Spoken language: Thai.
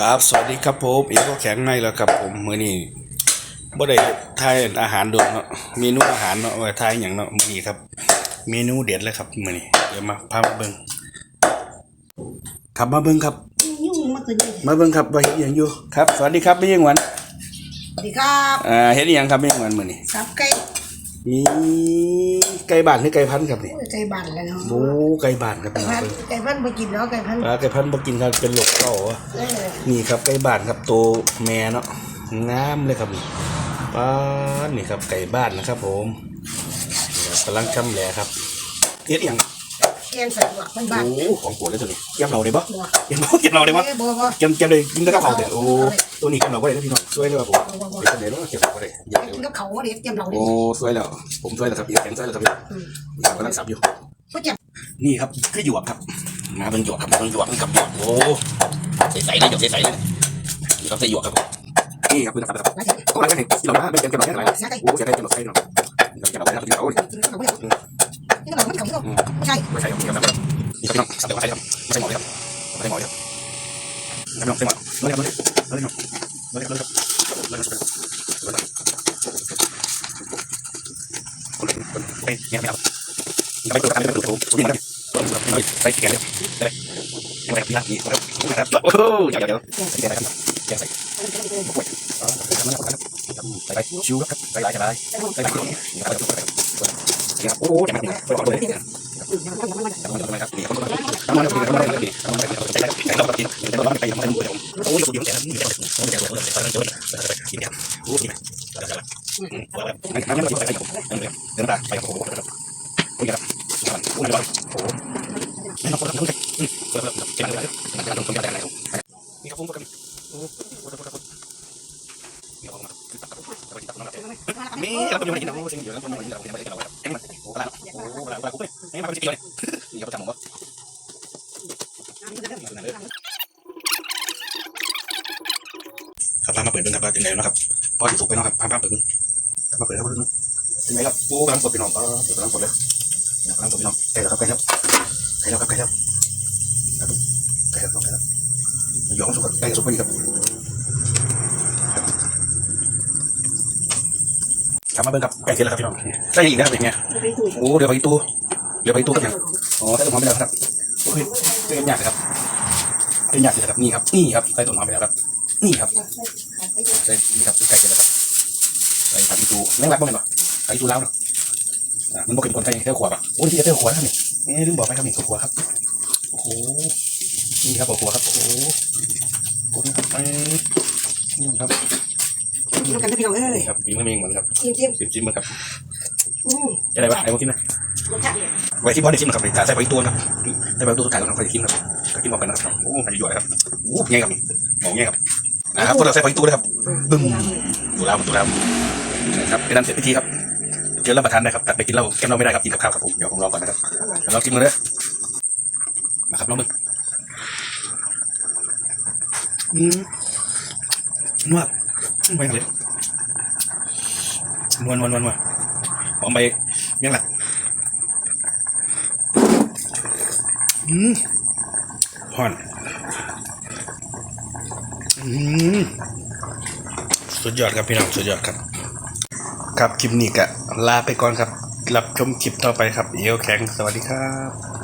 ครับ สวัสดีครับผมเอกก็แข็งในแล้วครับผมมื้อนี้บ่ได้ทายอาหารโดนเนาะเมนูอาหารเนาะไว้ทายหยังเนาะมื้อนี้ครับ เมนูเด็ดเลยครับมื้อนี้เดี๋ยวมาพามาเบิ่งครับมาเบิ่งครับ ยุ่งมากเลยมาเบิ่งครับว่าเฮ็ดหยังอยู่ครับ สวัสดีครับแม่ยังหวันสวัสดีครับอ่าเฮ็ดหยังครับแม่ยังหวันมื้อนี้สับไก่มี ไก่บ้านหรือไก่พันธุ์ครับนี่โอ้ยไก่บ้านแล้วเนาะโอ้ไก่บ้านครับไก่พี่น้อพังนเบิ่งไก่พันมากินเนาะไก่พันอ่าไก่พันธุ์บ่กินครับเป็นโรคเก่าอะ เออนี่ครับไก่บ้านครับโตวแม่เนาะงามเลยครับนี่ป้าดนี่ครับไก่บ้านนะครับ ผมนี่ครับกำลังชำแหละครับเฮ็ดอหย่างแกงใส่หวกมันบ้านโอ้ของโปรดเลยตัวนี้เก็บเราได้ปะบัวเก็บเราเก็บเราได้ปะเอ้ยบัวบัวเก็บเก็บเลยกินแต่กับเขาแต่โอ้ ตัวนี้เก็บเราก็ได้นะพี่น้องสวยเลยว่ะผมบัวบัวเก็บเลยเนาะเก็บเราก็ได้เยอะกินเลยกับเขาว่าเด็ดเตรียมเราเด็โอ้ดสวยแล้ว ผมสวยแล้วครับอีกแกงสวยแล้วครับพี่อืมนี่กำลังสับอยู่ก็จะนี่ครับคือหยวกครับมาเป็นหยวกครับมาเป็นหยวกครับหยวกโอ้ใสๆเลยหยวกใสๆเลยนี่ครับใส่หยวกครับนี่ครับคือนะครับมาจากก็อะไรกันเนี่ยที่เราไม่เป็นกันหรอกแค่ไหนโอ้เสียดายกันหรอกใช่หรอกเราจะเราไปทำที่เรากินกับเขาไม่ได้กินกับเขาไม่เขาไม่ใช่ไม่ใช่ครับนี่ครับนี่ครับน้องสับเดี๋ยวใช่ครับไม่ใช่หมอเลยครับไม่ใช่หมอเลยครับน้องใช่หมอเลยครับเลยครับเลยครับเลยครับเลยครับเลยครับคนคนไปเนี่ยไม่เอาไปตัวกันไปตัวตัวนี้นะครับไปแกนเลยได้ยังไงพี่นะนี่ครับโอ้โหเดี๋ยวเดี๋ยวแกนนะครับแกนใส่ไปไปชิวครับไปไปไปไปไปโอ้โหจะมาไปก่อ นเลยทำ อะไร ครับนี่เขาทำอะไรทำอะไรทำอะไรทำอะไรทำอะไรใจใจใจเราเปทำอะไรผมโอ้ยสุดยอดแต่นี่เดียวผมจะเลยไปเลยไปกินเนี่ยโอ้ยนี่แล้วแล้วแล้วงั้นงั้นเราไปเนาไปกับผมโอ้ยครับโอ้ยครับโอ้ไม่ต้องคนละคนกันเออเก็บอะไรมันจะต้องคนกันอะไรนี่ครับผมก็กันโอ้โหโอ้โหโอ้โหเดี๋ยวมาตัดตัดตัดตัดตัดมีเราไปอยู่ไหนนะโอ้สิ่งเดียวเราไปอยู่ไหนเราไปไหนเราไปเอ็งมันโอ้กระดาษโอ้กระดาษกระดาษกูเฮ้ยมาเป็นสิ่งเดียวเลยครับพามาเปิดเบิ้งครับว่าเป็นไงนะครับพอสิสุกไปเนาะครับพามาเปิดเบิ้งมาเปิดครับเบิ้งเป็นไงครับโอ้กำลังกดไปน้องก็กำลังกดเลยกำลังกดไปน้องใกล้แล้วครับใกล้แล้วใกล้แล้วครับใกล้แล้วใกล้แล้วใกล้แล้วยอมสุกใกล้สุกไปอีครับครับมาเบิ้งครับใกล้เสร็จแล้วครับพี่น้องได้อีกนะครับเป็นไงโอ้เดี๋ยวไปตู้เดี๋ยวไปตู้กันยังอ๋อใส่ต้นหอมไปแล้วครับโอ้ยเป็นยากเลยครับ เป็นยากเลยครับนี่ครับนี่ครับใส่ต้นหอมไปแล้วครับ นี่ครับใช่นี่ครับไก่เสร็จแล้วครับใส่ผักอีตูแม่งรักบ้างไหมวะผักอีตูแล้วเนาะอะมันบอกเป็นคนไทยเที่ยวขวบอะโอ้ยที่จะเที่ยวขวบครับนี่เอ๊ะลืมบอกไปครับนี่ขวบครับโอ้โหนี่ครับขวบครับโอ้โหขวบครับเอ้ยนี่ครับกินกันพี่น้องเอ้ยนี่ครับฝีมือเองเหมือนครับจิ้มจิ้มจิ้มจิ้มมันครับอืมจะได้วะไอ้พวกกินนะรสชาติ ไว้ที่บอลได้ชิมนะครับใส่ผักอีตูครับใส่ผักอีตูสุดท้ายแล้วเราค่อยกินครับก็กินบอกกันนะครับโอ้ยอยู่ครับโอ้ยไงครับหมองไงครับนะครับพวกเราใส่ผักอีตูเลยครับบึ้มดูแล้วดูแล้วนะครับเป็นอันเสร็จพิธีครับเจอรับประทานได้ครับแตัดไปกินเหล้าแก้มเราไม่ได้ครับกินกับข้าวครับผมเดี๋ยวผมลองก่อนนะครับเดี๋ยวเรากินมือเลยนะครับลองมืออืมนวดไปกันเลยนวลนวลนวลนวลหอมไปยังหลัก อืมห่อนอืมสุดยอดครับพี่น้องสุดยอดครับ ครับคลิปนี้ก็ลาไปก่อนครับรับชมคลิปต่อไปครับเอวแข็งสวัสดีครับ